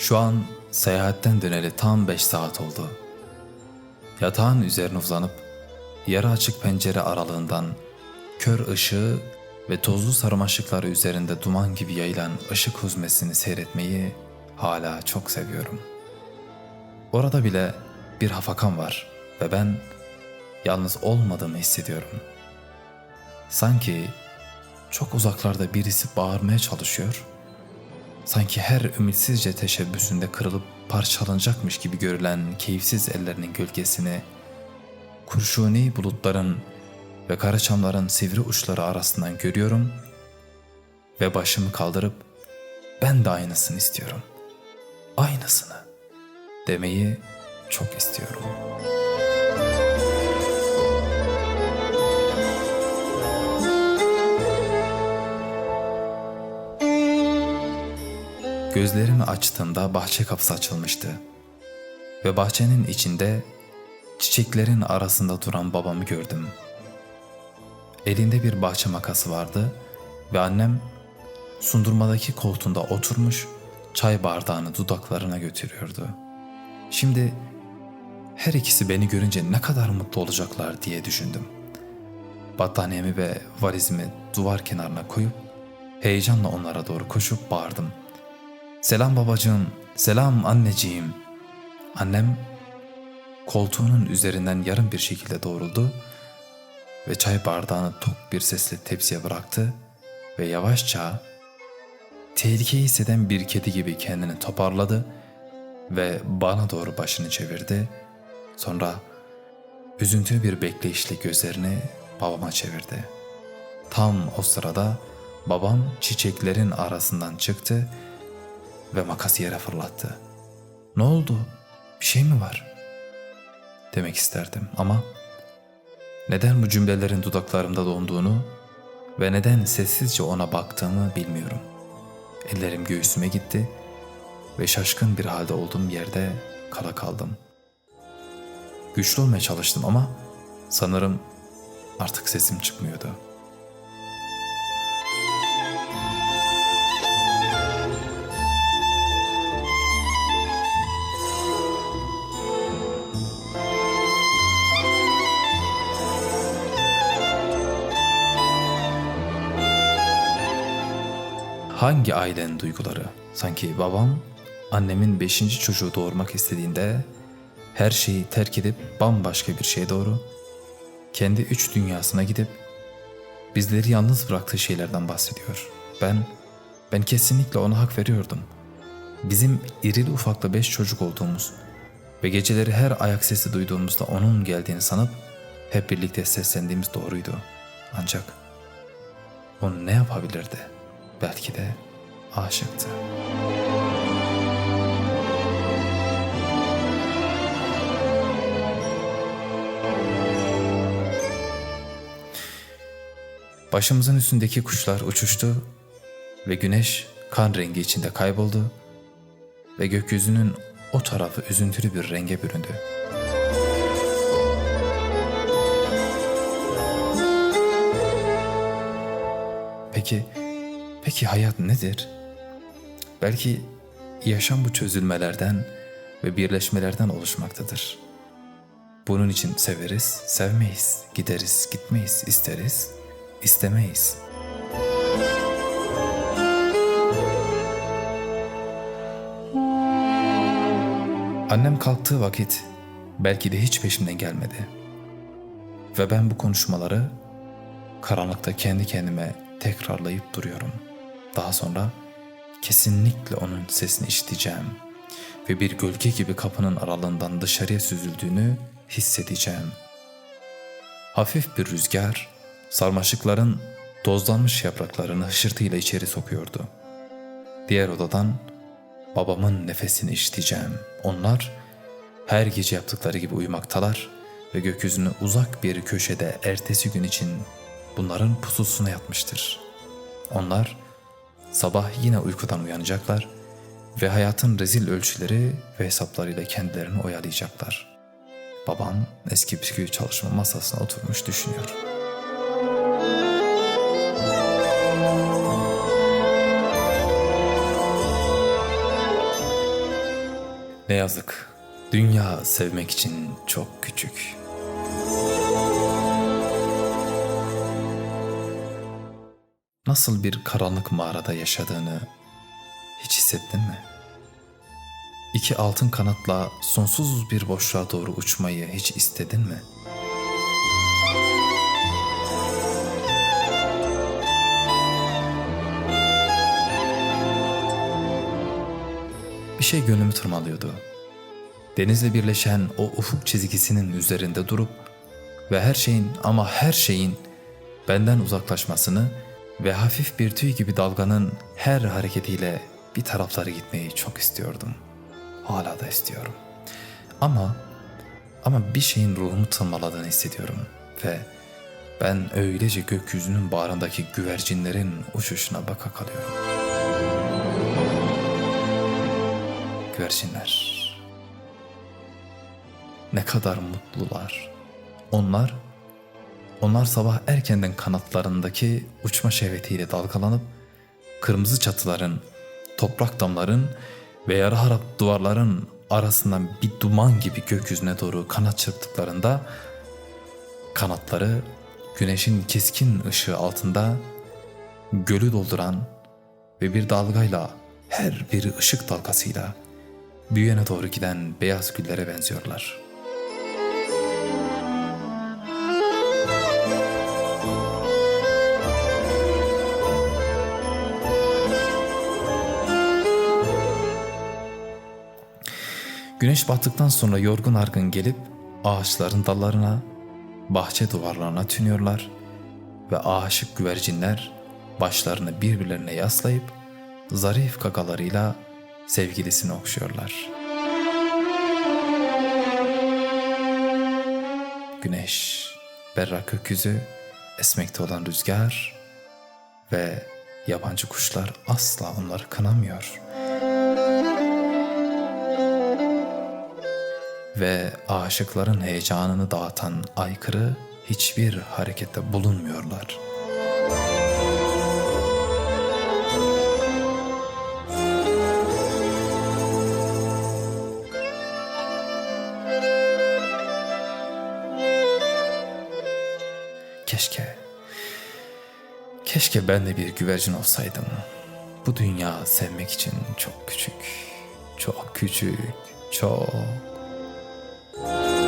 Şu an seyahatten döneli tam beş saat oldu. Yatağın üzerine uzanıp yarı açık pencere aralığından kör ışığı ve tozlu sarmaşıkları üzerinde duman gibi yayılan ışık huzmesini seyretmeyi hala çok seviyorum. Orada bile bir hafakan var ve ben yalnız olmadığımı hissediyorum. Sanki çok uzaklarda birisi bağırmaya çalışıyor. Sanki her ümitsizce teşebbüsünde kırılıp parçalanacakmış gibi görülen keyifsiz ellerinin gölgesini kurşuni bulutların ve karaçamların sivri uçları arasından görüyorum ve başımı kaldırıp ben de aynısını istiyorum. Aynısını demeyi çok istiyorum. Gözlerimi açtığımda bahçe kapısı açılmıştı. Ve bahçenin içinde çiçeklerin arasında duran babamı gördüm. Elinde bir bahçe makası vardı ve annem sundurmadaki koltuğunda oturmuş çay bardağını dudaklarına götürüyordu. Şimdi her ikisi beni görünce ne kadar mutlu olacaklar diye düşündüm. Battaniyemi ve valizimi duvar kenarına koyup heyecanla onlara doğru koşup bağırdım. Selam babacığım, selam anneciğim. Annem koltuğunun üzerinden yarım bir şekilde doğruldu ve çay bardağını tok bir sesle tepsiye bıraktı ve yavaşça tehlikeyi hisseden bir kedi gibi kendini toparladı ve bana doğru başını çevirdi. Sonra üzüntülü bir bekleyişle gözlerini babama çevirdi. Tam o sırada babam çiçeklerin arasından çıktı ve makası yere fırlattı. Ne oldu? Bir şey mi var? Demek isterdim ama neden bu cümlelerin dudaklarımda donduğunu ve neden sessizce ona baktığımı bilmiyorum. Ellerim göğsüme gitti ve şaşkın bir halde olduğum yerde kala kaldım. Güçlü olmaya çalıştım ama sanırım artık sesim çıkmıyordu.'' Hangi ailenin duyguları? Sanki babam annemin beşinci çocuğu doğurmak istediğinde her şeyi terk edip bambaşka bir şeye doğru kendi üç dünyasına gidip bizleri yalnız bıraktığı şeylerden bahsediyor. Ben ben kesinlikle ona hak veriyordum. Bizim irili ufaklı beş çocuk olduğumuz ve geceleri her ayak sesi duyduğumuzda onun geldiğini sanıp hep birlikte seslendiğimiz doğruydu. Ancak o ne yapabilirdi?'' Belki de aşıktı. Başımızın üstündeki kuşlar uçuştu ve güneş kan rengi içinde kayboldu ve gökyüzünün o tarafı üzüntülü bir renge büründü. Peki Peki hayat nedir? Belki yaşam bu çözülmelerden ve birleşmelerden oluşmaktadır. Bunun için severiz, sevmeyiz, gideriz, gitmeyiz, isteriz, istemeyiz. Annem kalktığı vakit belki de hiç peşimden gelmedi. Ve ben bu konuşmaları karanlıkta kendi kendime tekrarlayıp duruyorum.'' Daha sonra kesinlikle onun sesini işiteceğim ve bir gölge gibi kapının aralığından dışarıya süzüldüğünü hissedeceğim. Hafif bir rüzgar sarmaşıkların tozlanmış yapraklarını hışırtıyla içeri sokuyordu. Diğer odadan babamın nefesini işiteceğim. Onlar her gece yaptıkları gibi uyumaktalar ve gökyüzünü uzak bir köşede ertesi gün için bunların pususuna yatmıştır. Onlar Sabah yine uykudan uyanacaklar ve hayatın rezil ölçüleri ve hesaplarıyla kendilerini oyalayacaklar. Babam eski bisküvi çalışma masasına oturmuş düşünüyor. Ne yazık. Dünya sevmek için çok küçük. Nasıl bir karanlık mağarada yaşadığını hiç hissettin mi? İki altın kanatla sonsuz bir boşluğa doğru uçmayı hiç istedin mi? Bir şey gönlümü tırmalıyordu. Denizle birleşen o ufuk çizgisinin üzerinde durup ve her şeyin ama her şeyin benden uzaklaşmasını ve hafif bir tüy gibi dalganın her hareketiyle bir taraflara gitmeyi çok istiyordum. Hala da istiyorum. Ama ama bir şeyin ruhumu tırmaladığını hissediyorum ve ben öylece gökyüzünün bağrındaki güvercinlerin uçuşuna baka kalıyorum. Güvercinler. Ne kadar mutlular. Onlar onlar sabah erkenden kanatlarındaki uçma şehvetiyle dalgalanıp kırmızı çatıların, toprak damların ve yarı harap duvarların arasından bir duman gibi gökyüzüne doğru kanat çırptıklarında kanatları güneşin keskin ışığı altında gölü dolduran ve bir dalgayla her biri ışık dalgasıyla büyüyene doğru giden beyaz güllere benziyorlar.'' Güneş battıktan sonra yorgun argın gelip ağaçların dallarına, bahçe duvarlarına tünüyorlar ve aşık güvercinler başlarını birbirlerine yaslayıp zarif kakalarıyla sevgilisini okşuyorlar. Güneş, berrak gökyüzü, esmekte olan rüzgar ve yabancı kuşlar asla onları kınamıyor.'' Ve aşıkların heyecanını dağıtan aykırı hiçbir harekette bulunmuyorlar. Keşke, keşke ben de bir güvercin olsaydım. Bu dünya sevmek için çok küçük, çok küçük, çok Bye.